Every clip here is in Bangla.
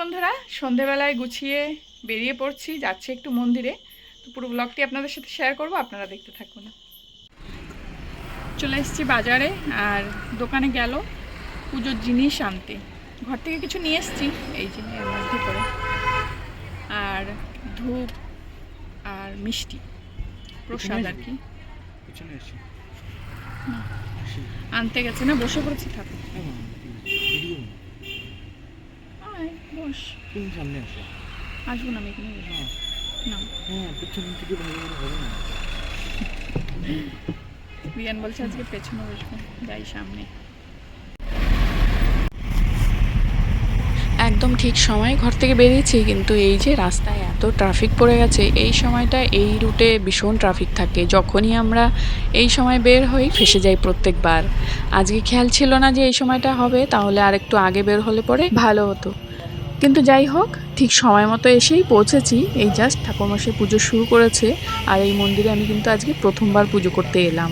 বন্ধুরা, সন্ধেবেলায় গুছিয়ে বেরিয়ে পড়ছি, যাচ্ছি একটু মন্দিরে। তো পুরো ব্লগটি আপনাদের সাথে শেয়ার করব, আপনারা দেখতে থাকুন। চলে এসেছি বাজারে, আর দোকানে গেল পুজোর জিনিস আনতে। ঘর থেকে কিছু নিয়ে এসেছি, এই যে এর মধ্যে করে। আর ধূপ আর মিষ্টি, প্রসাদ আর কি। আনতে গেছে না, বসে পড়েছি, থাকো। ভিডিও আয় বস। তুমি সামনে আসো। আসব না আমি এখানে বসবো না। হ্যাঁ পিছন থেকে ভালো করে হবে না। রিয়ান বলছে আজকে পেছনে বসবো যাই সামনে। একদম ঠিক সময় ঘর থেকে বেরিয়েছি কিন্তু এই যে রাস্তায় এত ট্রাফিক পড়ে গেছে এই সময়টা এই রুটে ভীষণ ট্রাফিক থাকে। যখনই আমরা এই সময় বের হই ফেসে যাই প্রত্যেকবার। আজকে খেয়াল ছিল না যে এই সময়টা হবে তাহলে আর একটু আগে বের হলে পরে ভালো হতো। কিন্তু যাই হোক, ঠিক সময় মতো এসেই পৌঁছেছি। এই জাস্ট ঠাকুরমশাই পুজো শুরু করেছে আর এই মন্দিরে আমি কিন্তু আজকে প্রথমবার পুজো করতে এলাম।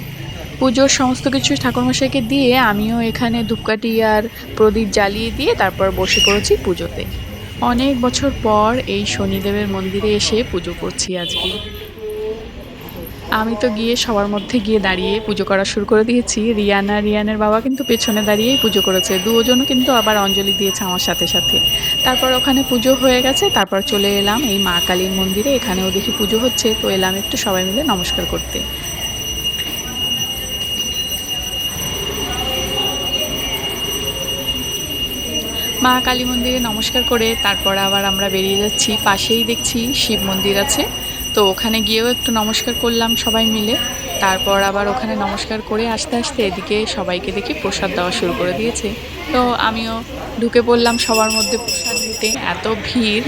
পুজোর সমস্ত কিছু ঠাকুরমশাইকে দিয়ে আমিও এখানে ধূপকাঠি আর প্রদীপ জ্বালিয়ে দিয়ে তারপর বসে করেছি পুজোতে। অনেক বছর পর এই শনিদেবের মন্দিরে এসে পুজো করছি আজকে। আমি তো গিয়ে সবার মধ্যে গিয়ে দাঁড়িয়ে পুজো করা শুরু করে দিয়েছি। রিয়ানা, রিয়ানের বাবা কিন্তু পেছনে দাঁড়িয়েই পুজো করেছে। দুজনও কিন্তু আবার অঞ্জলি দিয়েছে আমার সাথে সাথে। তারপর ওখানে পুজো হয়ে গেছে, তারপর চলে এলাম এই মা কালীর মন্দিরে। এখানেও দেখি পুজো হচ্ছে, তো এলাম একটু সবাই মিলে নমস্কার করতে। মা কালী মন্দিরে নমস্কার করে তারপর আবার আমরা বেরিয়ে যাচ্ছি। পাশেই দেখছি শিব মন্দির আছে। তো ওখানে গিয়েও একটু নমস্কার করলাম সবাই মিলে। তারপর আবার ওখানে নমস্কার করে আস্তে আস্তে এদিকে সবাইকে দেখি প্রসাদ দেওয়া শুরু করে দিয়েছে। তো আমিও ঢুকে পড়লাম সবার মধ্যে প্রসাদ নিতে। এত ভিড়।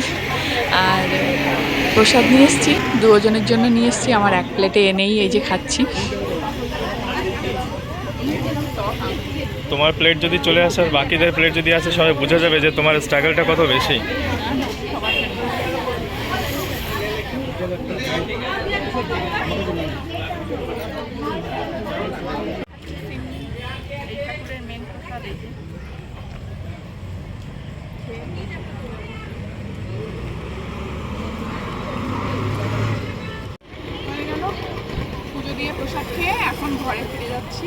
আর প্রসাদ নিয়ে এসেছি। দুজনের জন্য নিয়ে এসেছি। আমার এক প্লেটে এনেই এই যে খাচ্ছি। তোমার প্লেট যদি চলে আসে আর বাকিদের প্লেট যদি আসে, সবাই বোঝা যাবে যে তোমার স্ট্রাগলটা কত বেশি এই ঠাকুরের মেন প্রসাদ এই যে হয়ে গেল পুজো দিয়ে প্রসাদ খেয়ে এখন ঘরে ফিরে যাচ্ছি।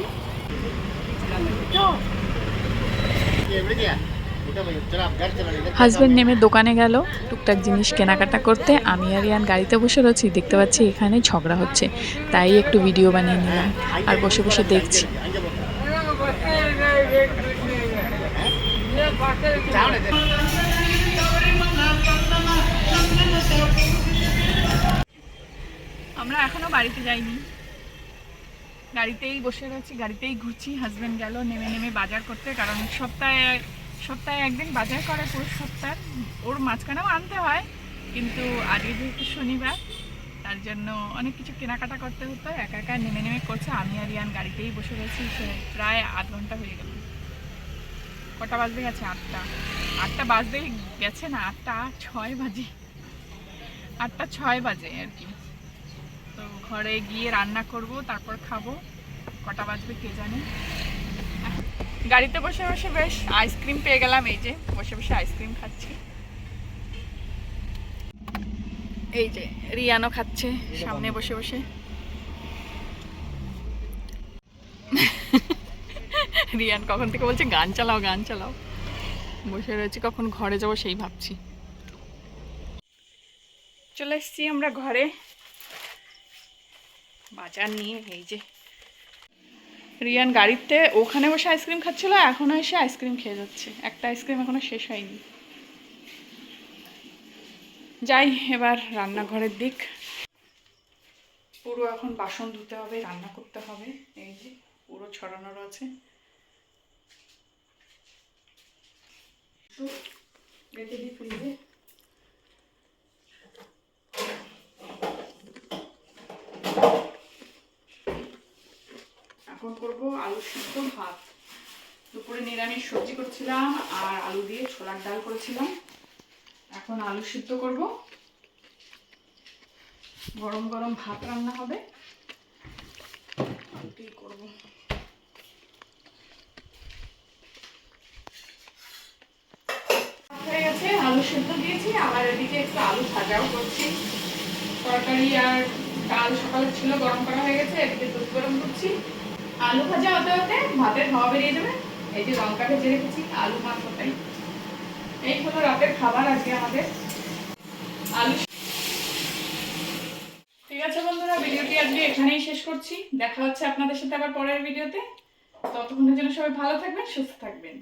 হাজব্যান্ড নেমে দোকানে গেল। টুকটাক জিনিস কেনাকাটা করতে আমি আর ইয়ান গাড়িতে বসে রয়েছি, দেখতে পাচ্ছি এখানে ঝগড়া হচ্ছে। তাই একটু ভিডিও বানিয়ে নিলাম আর বসে বসে দেখছি। আমরা এখনও বাড়িতে যাইনি। গাড়িতেই বসে রয়েছি, গাড়িতেই ঘুরছি। হাজব্যান্ড গেল, নেমে নেমে বাজার করতে, কারণ সপ্তাহে সপ্তাহে একদিন বাজার করে পুরো সপ্তাহ। ওর মাঝখানেও আনতে হয়, কিন্তু আজকে যেহেতু শনিবার, তার জন্য অনেক কিছু কেনাকাটা করতে হতো। একা একা নেমে নেমে করছে। আমি আর ইয়ান গাড়িতেই বসে রয়েছি। প্রায় আধ ঘণ্টা হয়ে গেল। কটা বাজতে গেছে? আটটা। আটটা বাজতে গেছে না? আটটা ছয় বাজে। আটটা ছয় বাজে আর কি। তো ঘরে গিয়ে রান্না করব, তারপর খাব। কটা বাজবে কে জানে। গাড়িতে বসে বসে বেশ আইসক্রিম পেয়ে গেলাম, এই যে বসে বসে আইসক্রিম খাচ্ছি। এই যে রিয়ানো খাচ্ছে সামনে বসে বসে। রিয়ান কখন থেকে বলছে, গান চালাও গান চালাও। বসে রয়েছে, কখন ঘরে যাব সেই ভাবছি। চলে এসেছি আমরা ঘরে। বাজার নিয়ে, এই যে রিয়ান গাড়িতে, ওখানে বসে আইসক্রিম খাচ্ছিল, এখনও এসে আইসক্রিম খেয়ে যাচ্ছে। একটা আইসক্রিম এখনও শেষ হয়নি। যাই, এবার রান্নাঘরের দিক। পুরো এখন বাসন ধুতে হবে, রান্না করতে হবে। এই যে, পুরো ছড়ানো রয়েছে। দিই এখন করব আলু সিদ্ধ ভাত। দুপুরে নিরামিষ সবজি করছিলাম আর আলু দিয়ে ছোলার ডাল করেছিলাম। এখন আলু সিদ্ধ করব। গরম গরম ভাত রান্না হবে। কি করব। গেছে, আলু সেদ্ধ দিয়েছি। আবার এদিকে একটু আলু ভাজাও করছি। তরকারি আর ডাল সকালে ছিল, গরম করা হয়ে গেছে। এদিকে দুধ গরম করছি। আলু ভাজা হতে হতে ভাতের হাওয়া বেরিয়ে যাবে। এই যে লঙ্কা ভেজে রেখেছি, আলু মাত্রটাই এই হলো রাতের খাবার আজকে আমাদের। আলু ঠিক আছে বন্ধুরা, ভিডিওটি আজকে এখানেই শেষ করছি। দেখা হচ্ছে আপনাদের সাথে আবার পরের ভিডিওতে। ততক্ষণের জন্য সবাই ভালো থাকবেন, সুস্থ থাকবেন।